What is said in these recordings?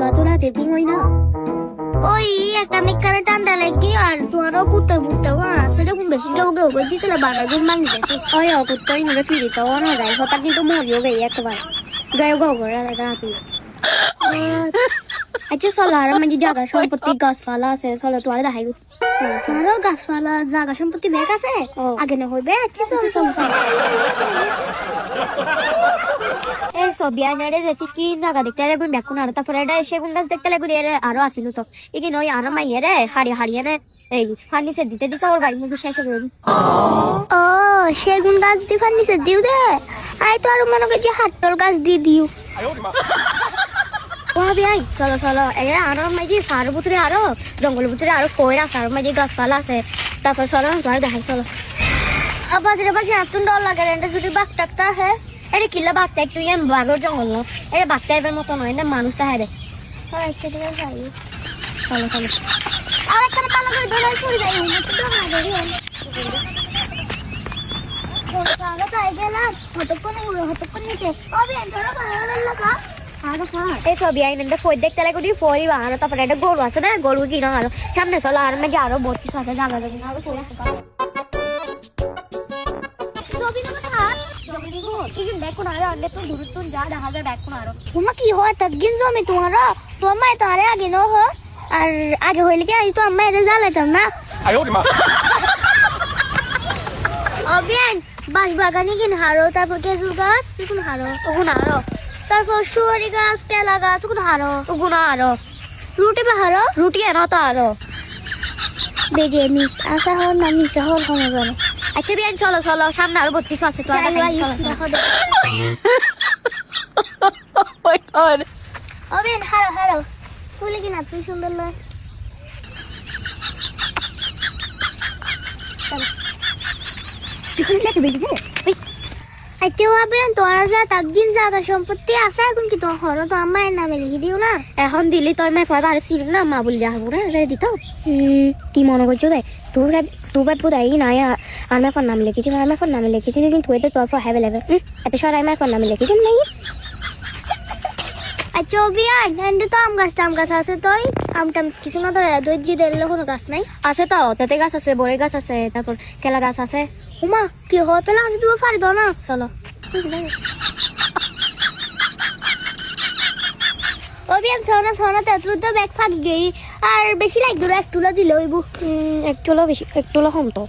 যত রাতে হই না। ওই, একটা মিকারে টান্ডা লাগি আর তোরও পুত্তে পুত্তে আছে, এরকম বেশি কেউ কেউ করে দিতে বাবা ঘুম ভাঙি যেত ওই অকুত্ত ইনরে ফিরি তো অন যায় হতা কিন্তু মরিও গই একবার। গায় গো করে রাতে আচ্ছা চলো, আর মানে জায়গা সম্পত্তি, গাছপালা আছে, চলো, তোমার দেখাই। তোমারও গাছপালা জায়গা সম্পত্তি ব্যাগ আছে আগে না হইবে আচ্ছা চলো চলো এই ছবি আইনারে দেখি কি জায়গা দেখতে লাগুন বেকুন আর তারপরে এটা সেগুন গাছ দেখতে লাগুন এর আরও আসিল তো। এই নয় আর মাইয়ে রে হাড়ি হাড়িয়ে রে এই ফার্নিচার দিতে দিতে ওর বাড়ির মধ্যে শেষ হয়ে ও সেগুন গাছ দিয়ে ফার্নিচার দিও দে আই তো আর মনে করছি হাট্টল গাছ দিয়ে দিও। ভাবি আই, চলো চলো। এ আরও মাঝে ফার ভিতরে আরও জঙ্গল ভিতরে আরও, কইরা ফার মাঝে গাছপালা আছে। তারপর চলো তোমার দেখাই, চলো। বাজারে বাজে এত ডর লাগে রে এটা যদি বাঘ টাকতা হে। এটা কিল্লা বাঘটা একটু ইয়ান বাঘের জঙ্গল না। এটা বাঘটা এবার মতো নয় না মানুষ তা হ্যাঁ রে চলো চলো আর একটা করে গেলাম হতক্ষণ নিতে কবে ধরো ভালো লাগা। এ সবই আইন এটা ফোর দেখতে লাগে দিয়ে ফোরই বানানো তারপরে একটা গরু আছে না গরু কিনা আরও সামনে চলো আর মেয়ে আরও বহুত কিছু আছে জানা যাবে না কি হয়? তৎগিন জমি তোমারা তোমার তোমার আগে ন হয়। আর আগে হইলে কি আমি তো আম্মা এটা জ্বালাতাম না অবিয়ান বাস বাগানে কিন হারো তারপর খেজুর গাছ এখন হারো। তখন হারো। তারপর সুয়ারি গাছ কেলা গাছ ওগুন হারো ওগুন হারো রুটি বা হারো রুটি এনো তো হারো বেগে মিস আসা হল না মিস হল কোনো জানো আচ্ছা বিয়ান চলো চলো সামনে আরও বত্রিশ আছে তো god! অবিয়ান হারো হারো তুলে কিনা তুই সুন্দর লয় আচ্ছা ভাবেন তোরা যা তাকদিন জায়গা সম্পত্তি আছে এখন কি ঘর তো আমার নামে লিখে দিও না? এখন দিলি তোর মাই ফাইভ আর ছিল না মা বলি যাব না রে দিত কি মনে করছ রে তোর তোর পুরো এই নাই আর মাই ফোন নামে লিখেছিল আর মাই ফোন নামে লিখেছিল কিন্তু এটা তোর ফর হ্যাভে লেভেল এত সরাই আমার ফোন নামে লিখেছিল নাই আচ্ছা অভিয়ান এন্ডে তো আম গাছ টাম গাছ আছে তোই? আম টাম কিছু না ধরে দর্জি দিলে কোনো গাছ নাই? আছে তো তেতে গাছ আছে বড়ে গাছ আছে তারপর কেলা গাছ আছে। উমা কি হতে না আমি তুমি পারি দাও না। চলো। অভিয়ান সোনা সোনা তেতুল তো ব্যাগ ফাঁকি গই আর বেশি লাগ দূর এক তুলা দিলে ওইবু এক তুলা বেশি এক তুলা কম তো।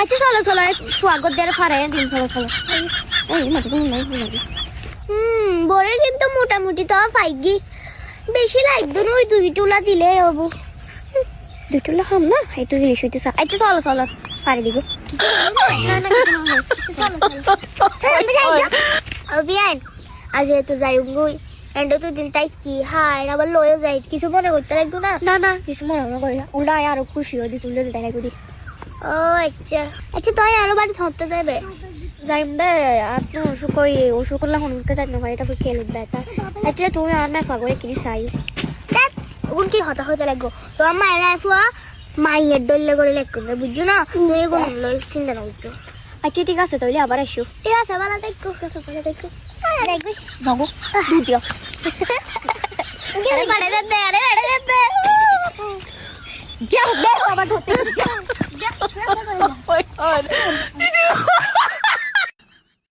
আচ্ছা চলো চলো স্বাগত দেওয়ার ফারে দিন চলো চলো। ওই মাটি নাই হুম বড় কিন্তু মোটামুটি তো ফাইগি বেশি লাগতো না ওই দুই টুলা দিলে হব। দুই টুলা খাম না? এই তুই ইলিশ হইতে আচ্ছা চলো চলো। পারি দিব। অভিয়ান আজ যেহেতু যাই গই এন্ড তো দিন তাই কি হাই আবার লয়ও যাই কিছু মনে করতে লাগতো না? না না কিছু মনে মনে করি উল্টা আরও খুশি হয়ে দি তুলে দেখাই করি ও আচ্ছা। আচ্ছা তাই আরও বাড়ি ধরতে দেবে? যাইম দে আপনি অসুখ কই অসুখ করলে হনুকে যাই না তারপর খেলে বেতা আচ্ছা তুমি আর না কিনি চাই? ওগুন কি হতা হতে লাগবো? তো আমার মায়েরা ফুয়া মাইয়ের দলে করে লেখ বুঝছ না? তুমি কোনো চিন্তা না আচ্ছা ঠিক আছে, তাহলে আবার এসো ঠিক আছে!